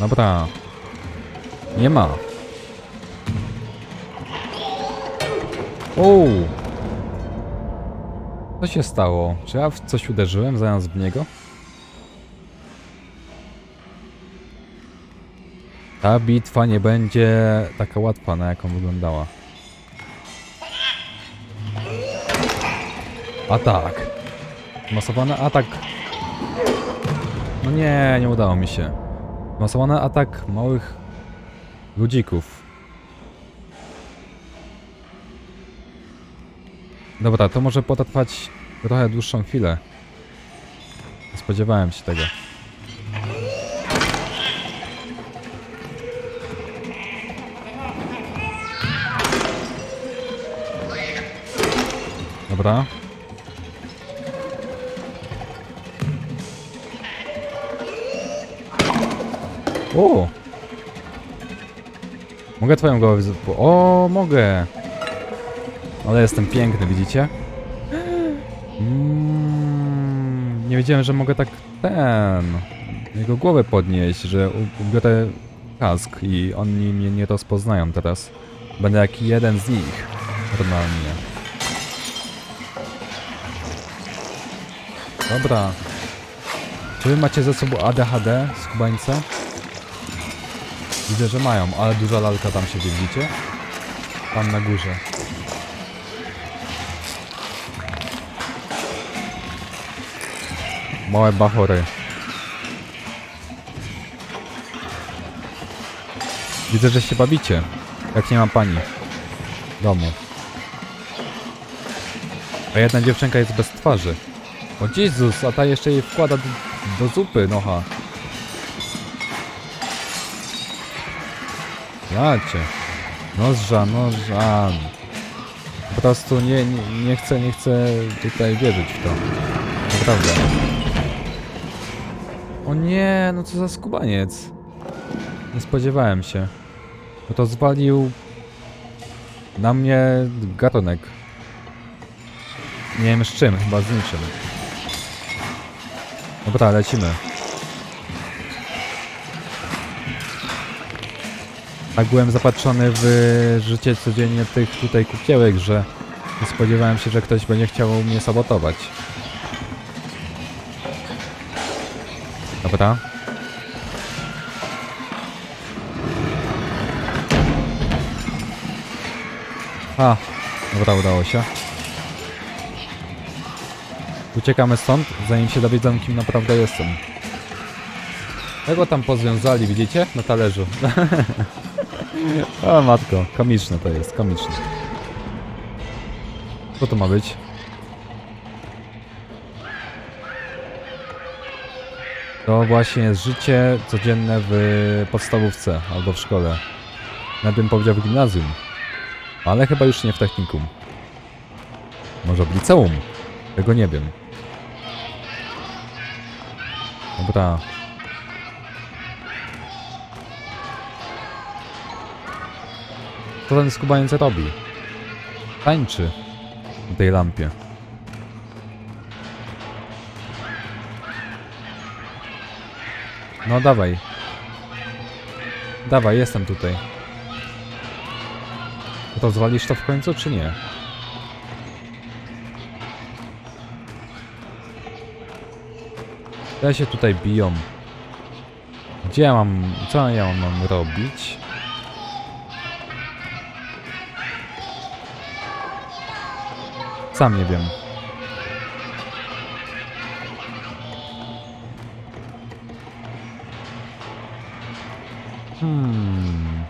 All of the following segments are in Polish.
Dobra. Nie ma. O! Co się stało? Czy ja w coś uderzyłem zamiast w niego? Ta bitwa nie będzie taka łatwa, na jaką wyglądała. Atak. Masowany atak. No nie, nie udało mi się. Masowany atak małych ludzików. Dobra, to może potrwać trochę dłuższą chwilę. Nie spodziewałem się tego. Dobra. O! Mogę twoją głowę. O, mogę! Ale jestem piękny, widzicie? Mm, nie wiedziałem, że mogę tak ten... Jego głowę podnieść, że ubiorę kask i oni mnie nie rozpoznają teraz. Będę jak jeden z nich. Normalnie. Dobra. Czy wy macie ze sobą ADHD, skubańce? Widzę, że mają, ale duża lalka tam siedzi, widzicie? Tam na górze. Małe bachory. Widzę, że się bawicie. Jak nie ma pani. W domu. A jedna dziewczynka jest bez twarzy. O Jezus, a ta jeszcze jej wkłada do, do zupy, nocha. Jacie. Noża, noża. Po prostu nie, nie, nie chcę, nie chcę tutaj wierzyć w to. Naprawdę. O nie, no co za skubaniec. Nie spodziewałem się. Bo to zwalił na mnie gatunek. Nie wiem z czym, chyba z niczym. Dobra, lecimy. Tak byłem zapatrzony w życie codziennie tych tutaj kukiełek, że nie spodziewałem się, że ktoś będzie chciał mnie sabotować. Dobra. A, dobra, udało się. Uciekamy stąd, zanim się dowiedzą, kim naprawdę jestem. Tego tam pozwiązali, widzicie? Na talerzu. o matko, komiczne to jest, komiczne. Co to ma być? To właśnie jest życie codzienne w podstawówce albo w szkole. Nawet bym powiedział w gimnazjum. Ale chyba już nie w technikum. Może w liceum? Tego nie wiem. Dobra. Co ten skubaniec robi? Tańczy w tej lampie. No dawaj. Dawaj, jestem tutaj. To zwalisz to w końcu, czy nie? Ja się tutaj biją. Gdzie ja mam... Co ja mam robić? Sam nie wiem. Hmm.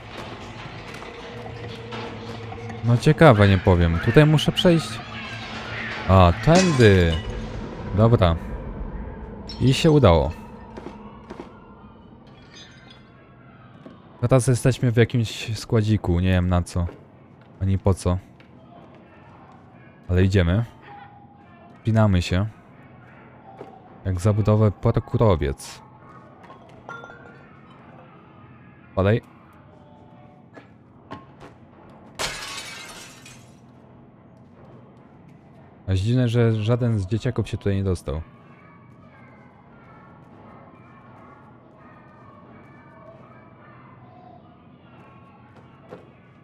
No ciekawe, nie powiem. Tutaj muszę przejść. A, tędy. Dobra. I się udało. Teraz jesteśmy w jakimś składziku, nie wiem na co. Ani po co. Ale idziemy. Wspinamy się. Jak zabudowę parkurowiec. Padaj. A dziwne, że żaden z dzieciaków się tutaj nie dostał.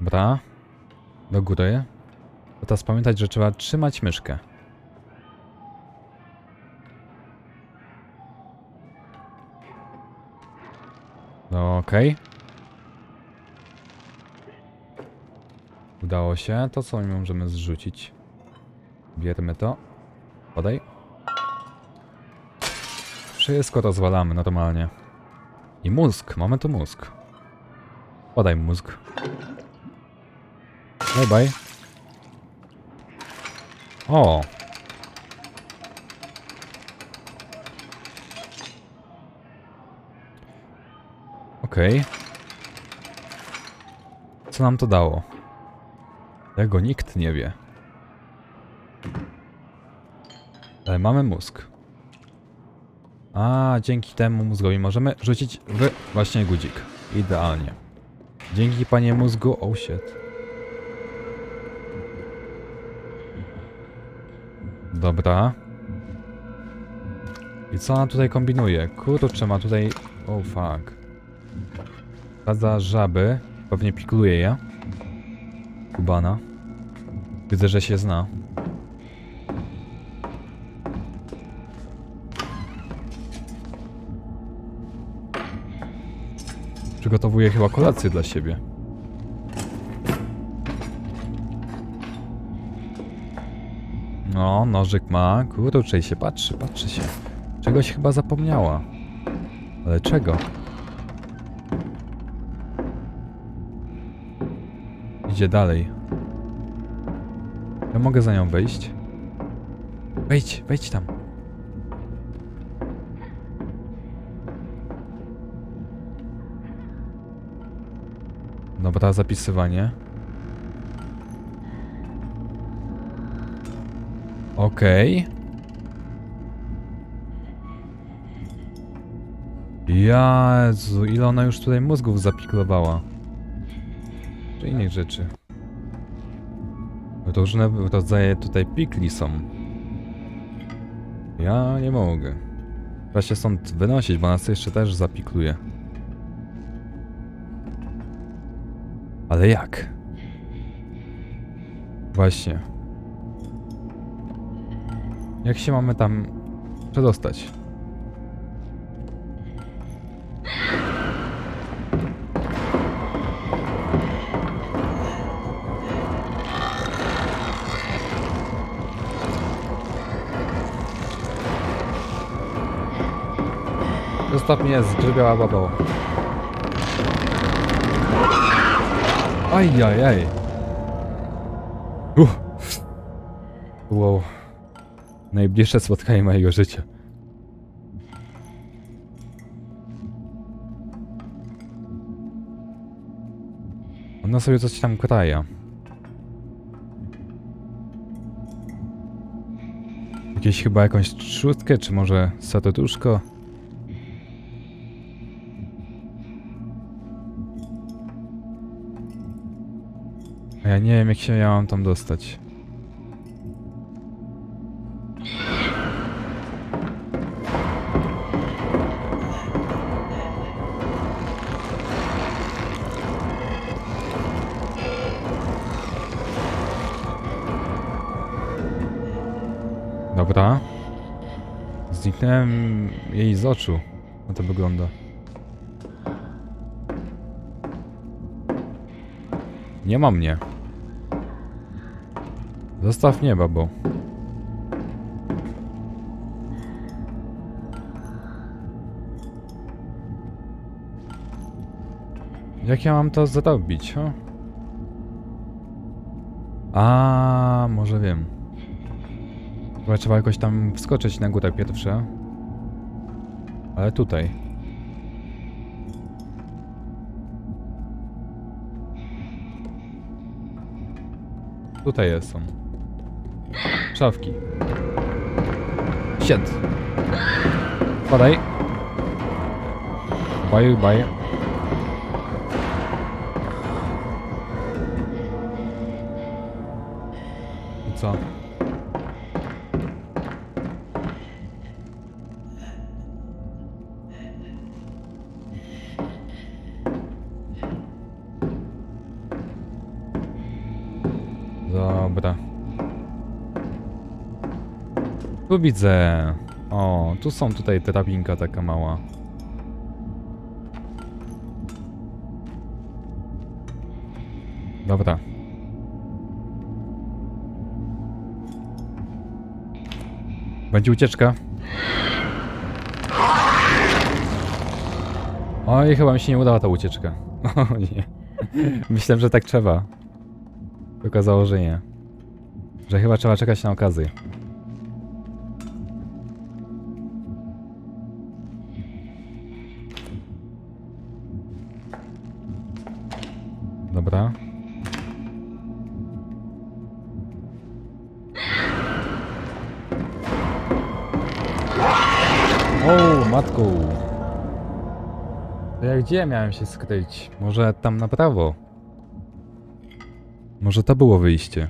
Dobra. Do góry. To teraz pamiętać, że trzeba trzymać myszkę. No okej. Udało się. To co my możemy zrzucić? Bierzemy to. Podaj. Wszystko rozwalamy normalnie. I mózg. Mamy tu mózg. Podaj mózg. Bye bye. O! Okej. Co nam to dało? Tego nikt nie wie. Ale mamy mózg. A, dzięki temu mózgowi możemy rzucić w właśnie guzik. Idealnie. Dzięki panie mózgu. Oh shit. Dobra. I co ona tutaj kombinuje? Kurczę, ma tutaj... Oh fuck. Sadza żaby. Pewnie pikluje je. Kubana. Widzę, że się zna. Przygotowuje chyba kolację dla siebie. No, nożyk ma. Kurczę, się patrzy, patrzy się. Czegoś chyba zapomniała. Ale czego? Idzie dalej. Ja mogę za nią wejść? Wejdź, wejdź tam. Dobra, zapisywanie. Okej. Jezu, ile ona już tutaj mózgów zapiklowała. Czy innych rzeczy. Różne rodzaje tutaj pikli są. Ja nie mogę. Trzeba się stąd wynosić, bo nas jeszcze też zapikluje. Ale jak? Właśnie. Jak się mamy tam przedostać? Zostaw mnie, zgrzybiała babą. Ajajaj. Uff. Wow. Najbliższe spotkanie mojego życia. Ona sobie coś tam kraja. Jakieś chyba jakąś trzustkę, czy może satotuszko? A ja nie wiem jak się ja mam tam dostać. Zniknąłem jej z oczu. Na to wygląda. Nie ma mnie. Zostaw mnie, babo. Jak ja mam to zrobić, ho? A, może wiem. Chyba trzeba jakoś tam wskoczyć na górę pierwsze. Ale tutaj. Tutaj jest są. Szafki. Sied. Podaj. Bye, bye. I co? Tu widzę. O, tu są tutaj drabinka taka mała. Dobra. Będzie ucieczka. Oj, chyba mi się nie udała ta ucieczka. O nie. Myślałem, że tak trzeba. Okazało, że nie. Że chyba trzeba czekać na okazję. O, matku. To ja gdzie miałem się skryć? Może tam na prawo? Może to było wyjście?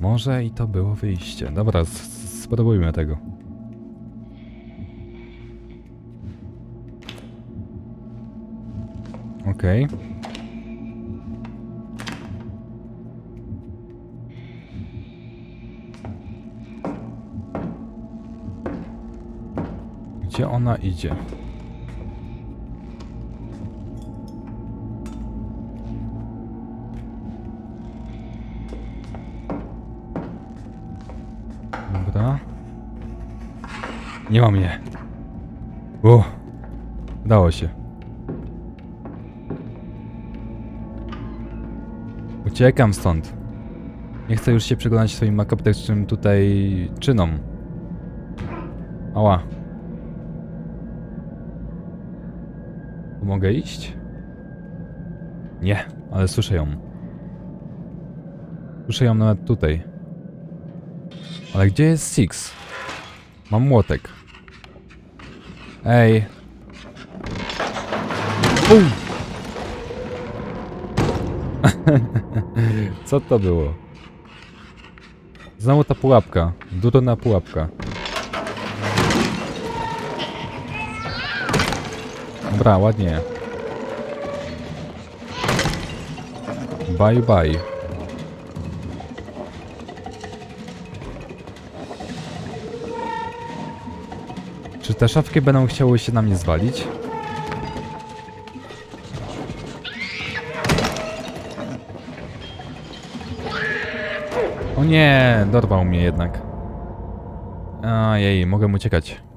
Może i to było wyjście. Dobra, spróbujmy tego. Okej. Gdzie ona idzie? Dobra. Nie mam je. O, udało się. Uciekam stąd. Nie chcę już się przyglądać swoim makabrycznym tutaj czynom. Ała. Mogę iść? Nie, ale słyszę ją. Słyszę ją nawet tutaj. Ale gdzie jest Six? Mam młotek. Ej. Bum! Co to było? Znowu ta pułapka. Durna pułapka. Dobra, ładnie. Bye bye. Czy te szafki będą chciały się na mnie zwalić? O nie, dorwał mnie jednak. Ajej, mogę uciekać.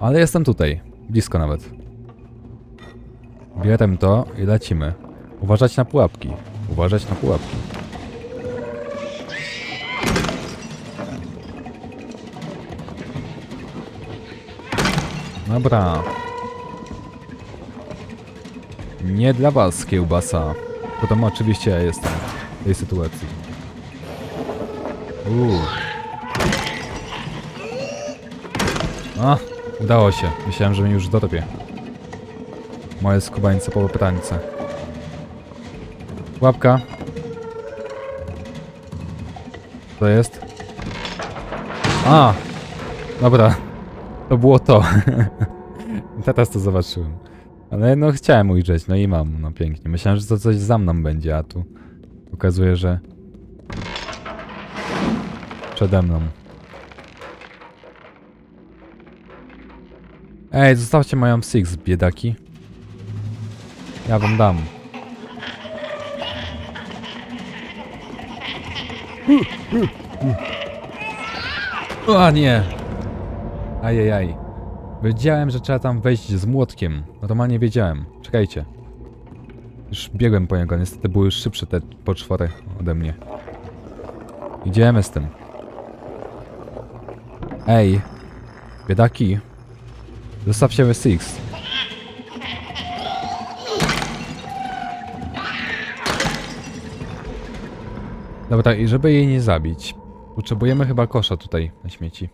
Ale jestem tutaj, blisko nawet. Bierę to i lecimy. Uważać na pułapki. Uważać na pułapki. Dobra. Nie dla was, kiełbasa. Potem oczywiście ja jestem w tej sytuacji. Uuu. A, udało się. Myślałem, że mnie już dorwie. Moje skubańce po poprańce. Łapka. Co to jest? A! Dobra. To było to. Teraz to zobaczyłem. Ale no chciałem ujrzeć, no i mam, no pięknie. Myślałem, że to coś za mną będzie, a tu okazuje, że przede mną. Ej, zostawcie moją Six, biedaki. Ja wam dam. O nie! Ajajaj. Wiedziałem, że trzeba tam wejść z młotkiem. Normalnie wiedziałem. Czekajcie. Już biegłem po niego, niestety były już szybsze te poczwory ode mnie. Idziemy z tym. Ej. Biedaki. Zostawcie Six. Dobra, i żeby jej nie zabić, potrzebujemy chyba kosza tutaj na śmieci.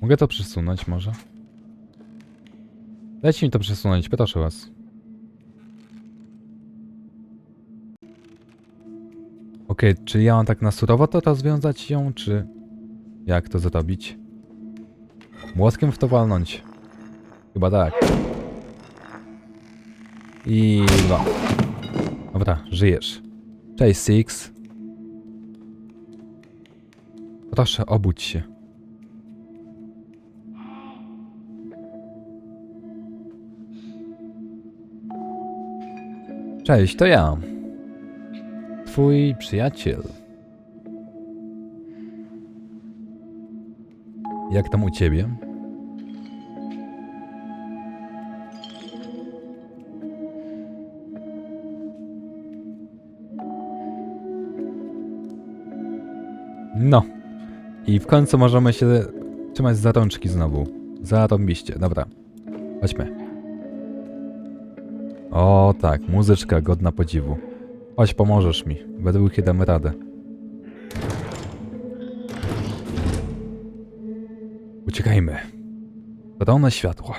Mogę to przesunąć może? Dajcie mi to przesunąć, proszę was. Okej, czy ja mam tak na surowo to rozwiązać ją, czy... Jak to zrobić? Młotkiem w to walnąć. Chyba tak. I dwa. Dobra, żyjesz. Cześć, Six. Proszę, obudź się. Cześć, to ja. Twój przyjaciel. Jak tam u ciebie? No. I w końcu możemy się trzymać za rączki znowu. Zarąbiście, dobra. Chodźmy. O tak, muzyczka godna podziwu. Chodź, pomożesz mi. We dwójkę damy radę. Uciekajmy. Stronę światła.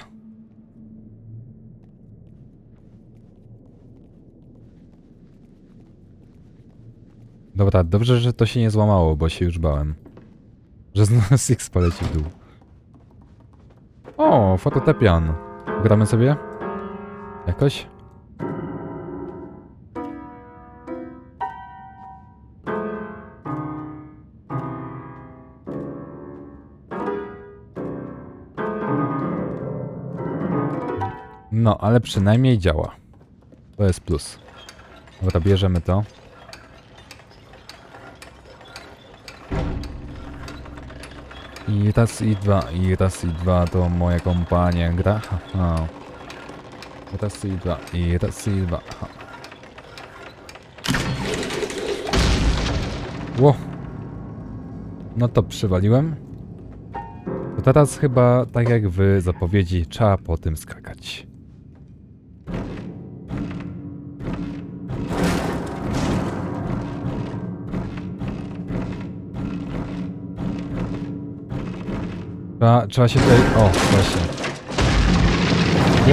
Dobra, dobrze, że to się nie złamało, bo się już bałem. Że znowu Six poleci w dół. O, fototepian. Gramy sobie? Jakoś? No, ale przynajmniej działa. To jest plus. Dobra, bierzemy to. I raz i dwa, i raz i dwa to moja kompania gra. Haha. Raz i dwa, i raz i dwa. Ha. No to przywaliłem. To teraz chyba, tak jak w zapowiedzi, trzeba po tym skakać. Trzeba, trzeba się tutaj... O, właśnie.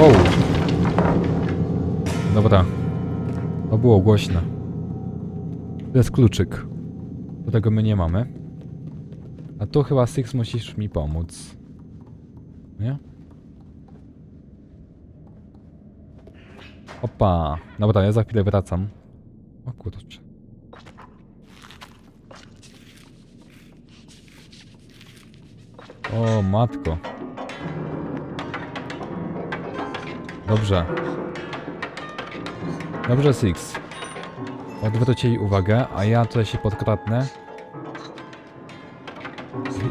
Wow. Dobra. To było głośne. To jest kluczyk. Do tego my nie mamy. A tu chyba Six musisz mi pomóc. Nie? Opa. Dobra, ja za chwilę wracam. O kurczę. O, matko. Dobrze. Dobrze, Six. Odwróć jej uwagę, a ja tutaj się podkradnę.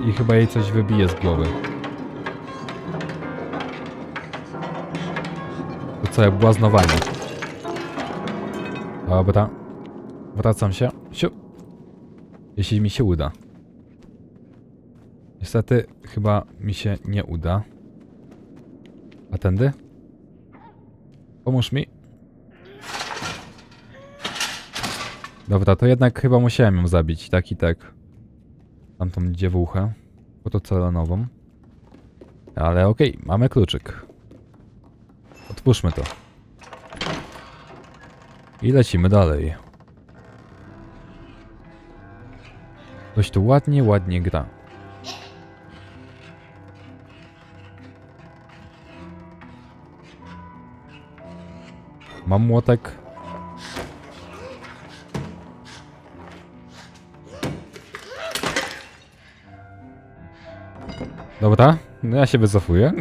I chyba jej coś wybije z głowy. To co, jak błaznowanie. Dobra. Wracam się. Siu. Jeśli mi się uda. Niestety chyba mi się nie uda. A tędy? Pomóż mi. Dobra, to jednak chyba musiałem ją zabić, tak i tak. Tamtą dziewuchę. Fotocelanową. Ale okej, mamy kluczyk. Otwórzmy to. I lecimy dalej. Ktoś tu ładnie, ładnie gra. Mam młotek. Dobra, no ja się wycofuję.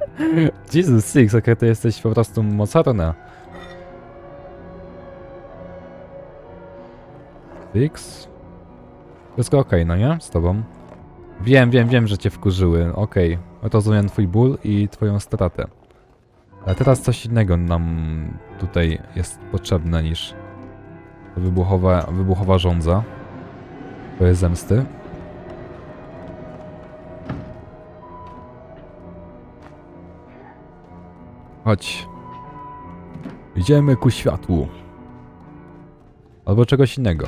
Jesus Six, jaka ty jesteś po prostu mocarna. Six? Wszystko okej, no nie? Z tobą. Wiem, wiem, wiem, że cię wkurzyły. Okej, rozumiem twój ból i twoją stratę. Ale teraz coś innego nam tutaj jest potrzebne niż wybuchowa, wybuchowa żądza. To jest zemsty. Chodź. Idziemy ku światłu. Albo czegoś innego.